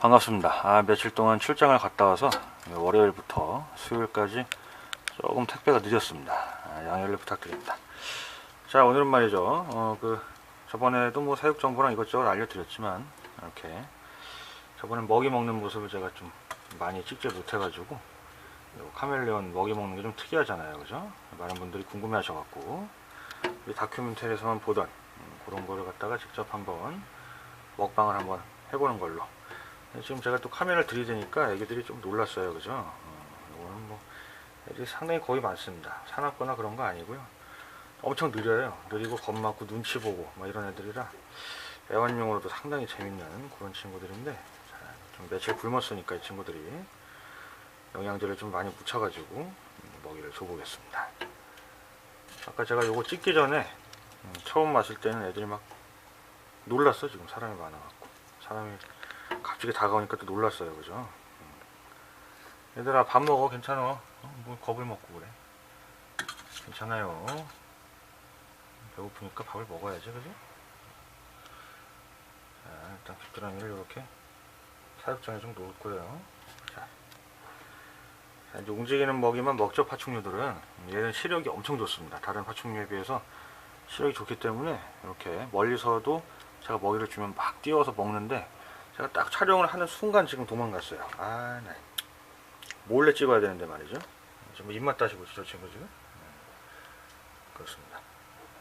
반갑습니다. 아, 며칠 동안 출장을 갔다 와서 월요일부터 수요일까지 조금 택배가 늦었습니다. 아, 양해를 부탁드립니다. 자, 오늘은 말이죠. 어, 그, 저번에도 뭐 사육 정보랑 이것저것 알려드렸지만, 이렇게, 저번에 먹이 먹는 모습을 제가 좀 많이 찍지 못해가지고, 요 카멜레온 먹이 먹는 게 좀 특이하잖아요. 그죠? 많은 분들이 궁금해 하셔갖고, 우리 다큐멘터리에서만 보던 음, 그런 거를 갖다가 직접 한번 먹방을 한번 해보는 걸로. 지금 제가 또 카메라를 들이대니까 애기들이 좀 놀랐어요. 그죠? 어, 이거는 뭐, 애들이 상당히 거의 많습니다. 사납거나 그런 거 아니고요. 엄청 느려요. 느리고 겁먹고 눈치 보고 뭐 이런 애들이라 애완용으로도 상당히 재밌는 그런 친구들인데 자, 좀 며칠 굶었으니까 이 친구들이 영양제를 좀 많이 묻혀가지고 음, 먹이를 줘보겠습니다. 아까 제가 요거 찍기 전에 음, 처음 마실 때는 애들이 막 놀랐어 지금 사람이 많아갖고 사람이 갑자기 다가오니까 또 놀랐어요 그죠? 음. 얘들아 밥 먹어 괜찮아? 어, 뭐 겁을 먹고 그래. 괜찮아요. 배고프니까 밥을 먹어야지 그죠? 자 일단 귀뚜라미를 이렇게 사육장에 좀 놓고요. 자, 자, 이제 움직이는 먹이만 먹죠 파충류들은 얘는 시력이 엄청 좋습니다. 다른 파충류에 비해서 시력이 좋기 때문에 이렇게 멀리서도 제가 먹이를 주면 막 뛰어서 먹는데 제가 딱 촬영을 하는 순간 지금 도망갔어요. 아, 나 몰래 찍어야 되는데 말이죠. 지금 입맛 따시고 있죠, 저 친구 지금. 네, 그렇습니다.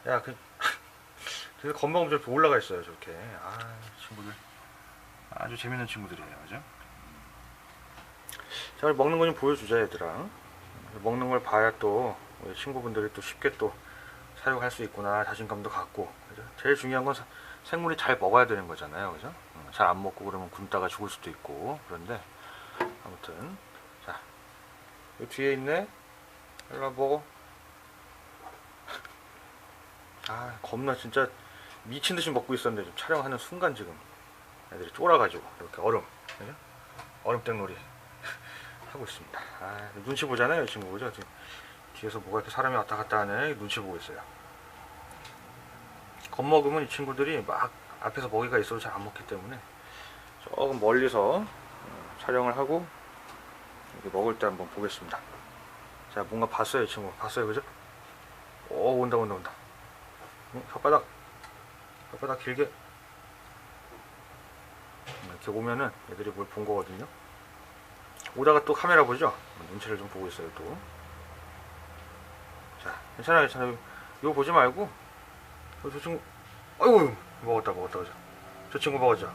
야, 그, 그래서 건방ом 저렇게 올라가 있어요, 저렇게. 아, 친구들. 아주 재밌는 친구들이에요, 그죠? 자, 먹는 거 좀 보여주자, 얘들아. 먹는 걸 봐야 또, 친구분들이 또 쉽게 또 사육할 수 있구나, 자신감도 갖고. 그죠? 제일 중요한 건 사- 생물이 잘 먹어야 되는 거잖아요, 그죠? 잘 안 먹고 그러면 굶다가 죽을 수도 있고 그런데 아무튼 자 뒤에 있네. 일로 와 먹어 아 겁나 진짜 미친 듯이 먹고 있었는데 지금 촬영하는 순간 지금 애들이 쫄아가지고 이렇게 얼음 그죠? 얼음 땡놀이 하고 있습니다. 아 눈치 보잖아요 이 친구. 그죠? 지금 뒤에서 뭐가 이렇게 사람이 왔다 갔다 하네. 눈치 보고 있어요. 겁먹으면 이 친구들이 막 앞에서 먹이가 있어도 잘 안 먹기 때문에 조금 멀리서 어, 촬영을 하고 먹을 때 한번 보겠습니다. 자, 뭔가 봤어요, 이 친구. 봤어요, 그죠? 오, 온다, 온다, 온다. 응, 혓바닥, 혓바닥 길게. 음, 이렇게 오면은 애들이 뭘 본 거거든요. 오다가 또 카메라 보죠? 눈치를 좀 보고 있어요, 또. 자, 괜찮아요, 괜찮아요. 이거 보지 말고, 어, 저 친구, 아이고, 먹었다, 먹었다, 그죠? 저 친구 먹었죠?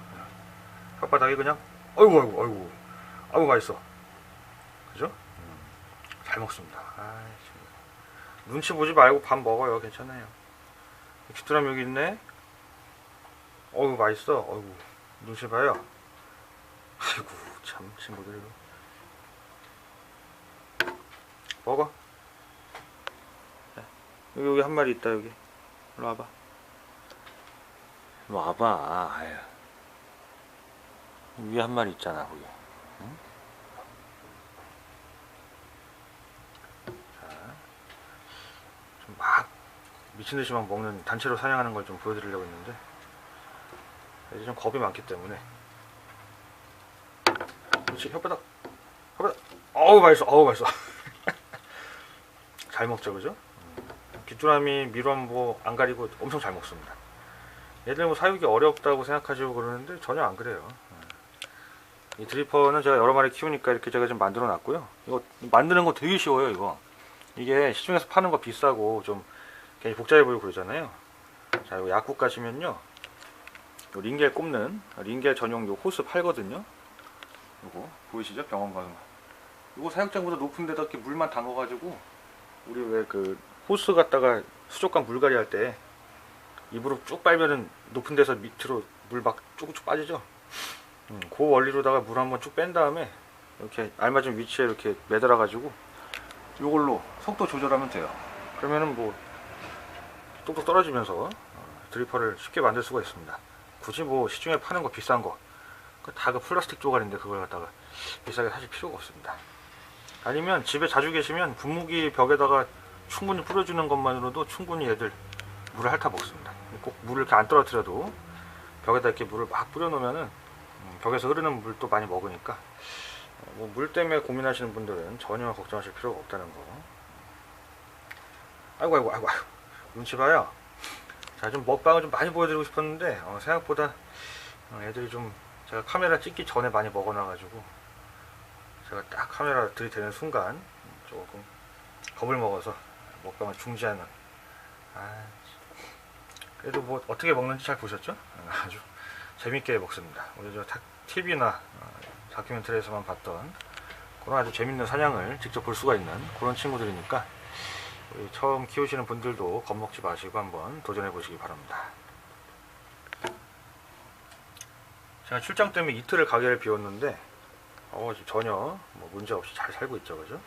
혓바닥이 그냥, 아이고, 아이고, 아이고, 아이고, 맛있어. 그죠? 음, 잘 먹습니다. 아이. 눈치 보지 말고 밥 먹어요. 괜찮아요. 귀뚜라미 여기 있네? 어이구, 맛있어. 어이구, 눈치 봐요. 아이고, 참, 친구들. 먹어. 자, 여기, 여기 한 마리 있다, 여기. 일로 와봐. 와봐. 아유. 위에 한 마리 있잖아, 거기. 응? 자, 좀막 미친 듯이 막 먹는 단체로 사냥하는 걸 좀 보여드리려고 했는데 이제 좀 겁이 많기 때문에. 그렇지, 혓바닥, 혓바닥. 어우 맛있어, 어우 맛있어. 잘 먹죠, 그죠? 음. 귀뚜라미, 미루암보 안 가리고 엄청 잘 먹습니다. 얘들 뭐 사육이 어렵다고 생각하시고 그러는데 전혀 안 그래요. 이 드리퍼는 제가 여러 마리 키우니까 이렇게 제가 좀 만들어 놨고요. 이거 만드는 거 되게 쉬워요, 이거. 이게 시중에서 파는 거 비싸고 좀 괜히 복잡해 보이고 그러잖아요. 자, 이거 약국 가시면요. 요 링겔 꼽는 링겔 전용 요 호스 팔거든요. 요거 보이시죠? 병원 가는 거. 요거 사육장보다 높은 데다 이렇게 물만 담아가지고 우리 왜 그 호스 갖다가 수족관 물갈이 할때 입으로 쭉 빨면은 높은 데서 밑으로 물 막 쭉쭉 빠지죠? 음, 그 원리로다가 물 한번 쭉 뺀 다음에 이렇게 알맞은 위치에 이렇게 매달아 가지고 이걸로 속도 조절하면 돼요. 그러면은 뭐 똑똑 떨어지면서 어, 드리퍼를 쉽게 만들 수가 있습니다. 굳이 뭐 시중에 파는 거 비싼 거 다그 플라스틱 조각인데 그걸 갖다가 비싸게 사실 필요가 없습니다. 아니면 집에 자주 계시면 분무기 벽에다가 충분히 뿌려주는 것만으로도 충분히 애들 물을 핥아 먹습니다. 꼭 물을 이렇게 안 떨어뜨려도 벽에다 이렇게 물을 막 뿌려 놓으면은 음, 벽에서 흐르는 물도 많이 먹으니까 뭐 물 때문에 고민하시는 분들은 전혀 걱정하실 필요가 없다는 거. 아이고 아이고 아이고 아이고 눈치 봐요. 자 좀 먹방을 좀 많이 보여드리고 싶었는데 어, 생각보다 어, 애들이 좀 제가 카메라 찍기 전에 많이 먹어놔가지고 제가 딱 카메라 들이대는 순간 조금 겁을 먹어서 먹방을 중지하는 아, 참. 그래도 뭐 어떻게 먹는지 잘 보셨죠? 어, 아주 재밌게 먹습니다. 우리 저 TV나 다큐멘터리에서만 봤던 그런 아주 재밌는 사냥을 직접 볼 수가 있는 그런 친구들이니까 처음 키우시는 분들도 겁먹지 마시고 한번 도전해 보시기 바랍니다. 제가 출장 때문에 이틀을 가게를 비웠는데 어, 전혀 뭐 문제 없이 잘 살고 있죠, 그죠?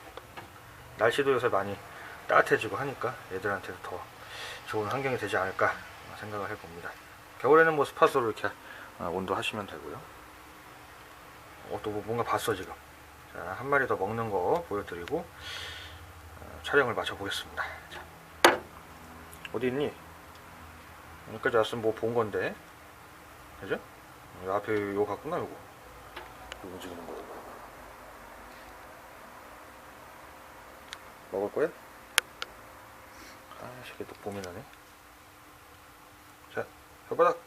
날씨도 요새 많이 따뜻해지고 하니까 얘들한테도 더 좋은 환경이 되지 않을까 생각을 해봅니다. 겨울에는 뭐 스팟으로 이렇게 어, 온도 하시면 되고요. 어, 또뭐 뭔가 봤어 지금. 자, 한 마리 더 먹는 거 보여드리고 어, 촬영을 마쳐보겠습니다. 자, 어디 있니? 여기까지 왔으면 뭐 본 건데, 그죠? 요 앞에 요 같구나 요거. 요 움직이는 거. 먹을 거야? 아, 이게 또 고민하네. 자, 혓바닥.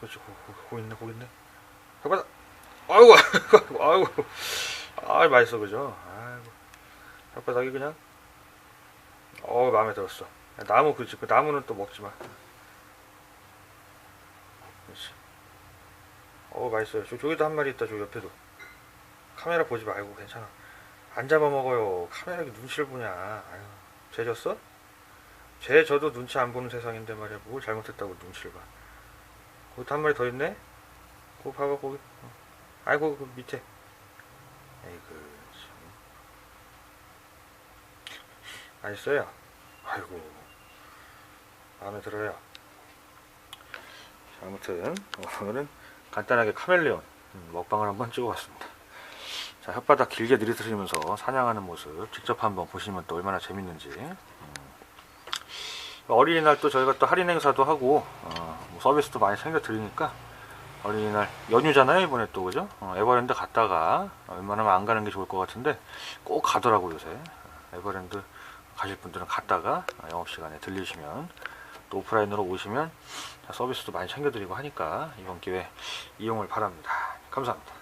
그렇지, 고, 고, 고 있네, 고 있네. 혓바닥. 아이고, 아이고, 아이고. 아, 맛있어, 그죠? 아이고. 혓바닥이 그냥. 어, 마음에 들었어. 나무, 그렇지. 그 나무는 또 먹지 마. 그렇지. 어, 맛있어요. 저, 저기도 한 마리 있다, 저 옆에도. 카메라 보지 말고 괜찮아. 안 잡아먹어요. 카메라 게 눈치를 보냐. 아유, 죄 졌어? 죄 저도 눈치 안 보는 세상인데 말이야. 뭘 잘못했다고 눈치를 봐. 거기 한 마리 더 있네? 거기 봐봐, 거기. 어. 아이고, 그 밑에. 에이그, 참. 맛있어요. 아이고. 마음에 들어요. 자, 아무튼, 오늘은 간단하게 카멜레온 음, 먹방을 한번 찍어봤습니다. 자, 혓바닥 길게 들이트리면서 사냥하는 모습 직접 한번 보시면 또 얼마나 재밌는지. 음. 어린이날 또 저희가 또 할인 행사도 하고 어, 뭐 서비스도 많이 챙겨 드리니까 어린이날 연휴잖아요 이번에 또 그죠? 어, 에버랜드 갔다가 웬만하면 안 가는 게 좋을 것 같은데 꼭 가더라고 요새. 에버랜드 가실 분들은 갔다가 영업 시간에 들리시면 또 오프라인으로 오시면 서비스도 많이 챙겨 드리고 하니까 이번 기회 이용을 바랍니다. 감사합니다.